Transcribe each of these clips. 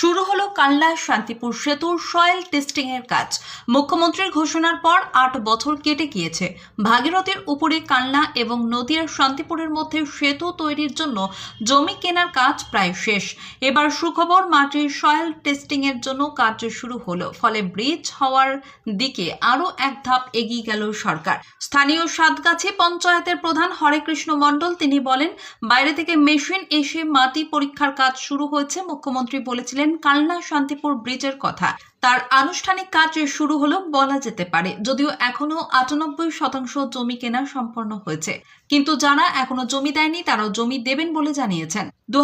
শুরু হলো কাল্লা শান্তিপুর সেতুর সয়েল টেস্টিং এর কাজ। মুখ্যমন্ত্রীর ঘোষণার পর আট বছর কেটে গিয়েছে। ভাগীরথীর উপরে কাল্লা এবং নদিয়ার শান্তিপুরের মধ্যে সেতু তৈরির জন্য জমি কেনার কাজ প্রায় শেষ। এবার সুখবর মাটির সয়েল টেস্টিং এর জন্য কাজ শুরু হলো। ফলে ব্রিজ হওয়ার দিকে আরও এক ধাপ এগিয়ে গেল সরকার। স্থানীয় সাতগাছি পঞ্চায়েতের প্রধান হরেকৃষ্ণ মণ্ডল তিনি বলেন, বাইরে থেকে মেশিন এসে মাটি পরীক্ষার কাজ শুরু হয়েছে, মুখ্যমন্ত্রী বলেছিলেন কালনা শান্তিপুর ব্রিজের কথা। তার আনুষ্ঠানিক কাজ শুরু হলো বলা যেতে পারে, যদিও এখনও আটানব্বই শতাংশ জমি কেনা সম্পন্ন হয়েছে। কিন্তু যারা এখনও জমি দেয়নি, তারাও জমি দেবেন বলে জানিয়েছেন। দু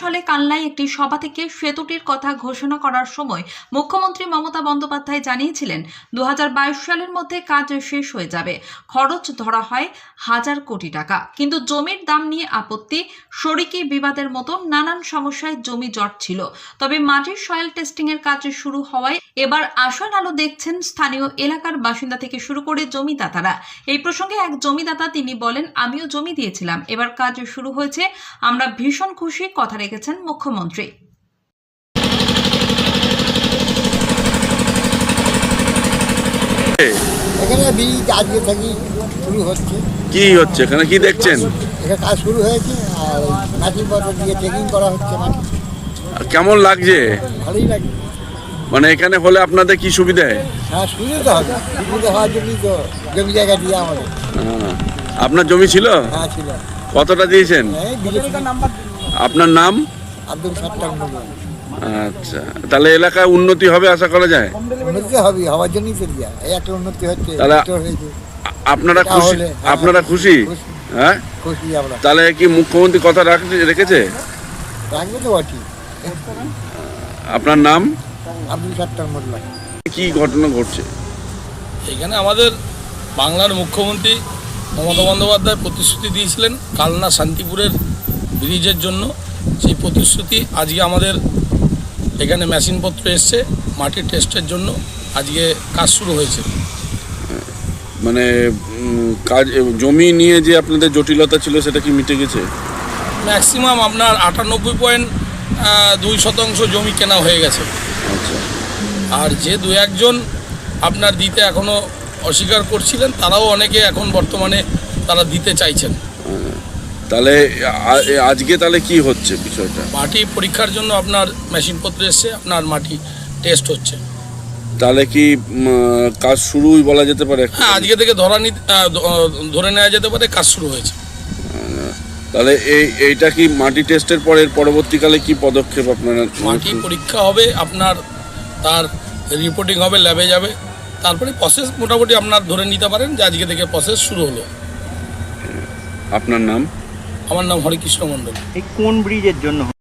সালে কালনায় একটি সভা থেকে সেতুটির কথা ঘোষণা করার সময় মুখ্যমন্ত্রী মমতা বন্দ্যোপাধ্যায় জানিয়েছিলেন দু হাজার বাইশ সালের মধ্যে কাজ শেষ হয়ে যাবে। খরচ ধরা হয় হাজার কোটি টাকা। কিন্তু জমির দাম নিয়ে আপত্তি শরিকি বিবাদের মতো নানান সমস্যায় জমি জট ছিল। তবে মাটির সয়েল টেস্টিং এর কাজ শুরু হওয়ায় এবার আশার আলো দেখছেন স্থানীয় এলাকার বাসিন্দা থেকে শুরু করে জমিদাতারা। এই প্রসঙ্গে এক জমিদাতা তিনি বলেন আমিও জমি দিয়েছিলাম। এবার কাজ শুরু হয়েছে। আমরা ভীষণ খুশি। কথা রেখেছেন মুখ্যমন্ত্রী। এখানে ব্রিজ আজকে থেকে শুরু হচ্ছে। কি হচ্ছে? এখানে কি দেখছেন? এখানে কাজ শুরু হয়েছে আর মাটির পত্র দিয়ে চেকিং করা হচ্ছে মাটি। কেমন লাগছে? ভালোই লাগে মানে এখানে হলে আপনাদের কি সুবিধা হ্যাঁ? সুবিধা হবে। সুবিধা হওয়ার জন্যই তো জমি জায়গা দিয়ে আমাদের। হ্যাঁ। আপনার জমি ছিল? হ্যাঁ ছিল। কতটা দিয়েছেন? এই আপনার নাম? আচ্ছা তাহলে এলাকায় উন্নতি হবে আশা করা যায়? উন্নতি হবে হওয়ার জন্যই এই একটা উন্নতি হচ্ছে তাহলে- আ- আপনারা খুশি? হ্যাঁ, আপনারা খুশি। হ্যাঁ? খুশি আমরা। তাহলে কি মুখ্যমন্ত্রী কথা রাখ- রেখেছে? রাখবে তো আপনার নাম? আব্দুল সত্তার মূল্য কি ঘটনা ঘটছে? এখানে আমাদের বাংলার মুখ্যমন্ত্রী মমতা বন্দ্যোপাধ্যায় প্রতিশ্রুতি দিয়েছিলেন কালনা শান্তিপুরের ব্রিজের জন্য। সেই প্রতিশ্রুতি আজকে আমাদের এখানে মেশিনপত্র এসছে মাটির টেস্টের জন্য আজকে কাজ শুরু হয়েছে। মানে কাজ জমি নিয়ে যে আপনাদের জটিলতা ছিল সেটা কি মিটে গেছে? ম্যাক্সিমাম আপনার আটানব্বই পয়েন্ট দুই শতাংশ জমি কেনা হয়ে গেছে। আর যে দু একজন আপনার দিতে এখনও অস্বীকার করছিলেন তারাও অনেকে এখন বর্তমানে তারা দিতে চাইছেন। তাহলে আজকে তাহলে কি হচ্ছে বিষয়টা? মাটি পরীক্ষার জন্য আপনার মেশিনপত্র এসছে আপনার মাটি টেস্ট হচ্ছে। তাহলে কি কাজ শুরুই বলা যেতে পারে? হ্যাঁ আজকে থেকে ধরা ধরে নেওয়া যেতে পারে কাজ শুরু হয়েছে। তাহলে এই এইটা কি মাটি টেস্টের পরে এর পরবর্তীকালে কি পদক্ষেপ আপনারা মাটি পরীক্ষা হবে আপনার তার রিপোর্টিং হবে ল্যাবে যাবে। তারপরে প্রসেস মোটামুটি আপনার ধরে নিতে পারেন যে আজকে থেকে প্রসেস শুরু হলো। আপনার নাম? আমার নাম হরিকৃষ্ণ মণ্ডল। এই কোন ব্রিজের জন্য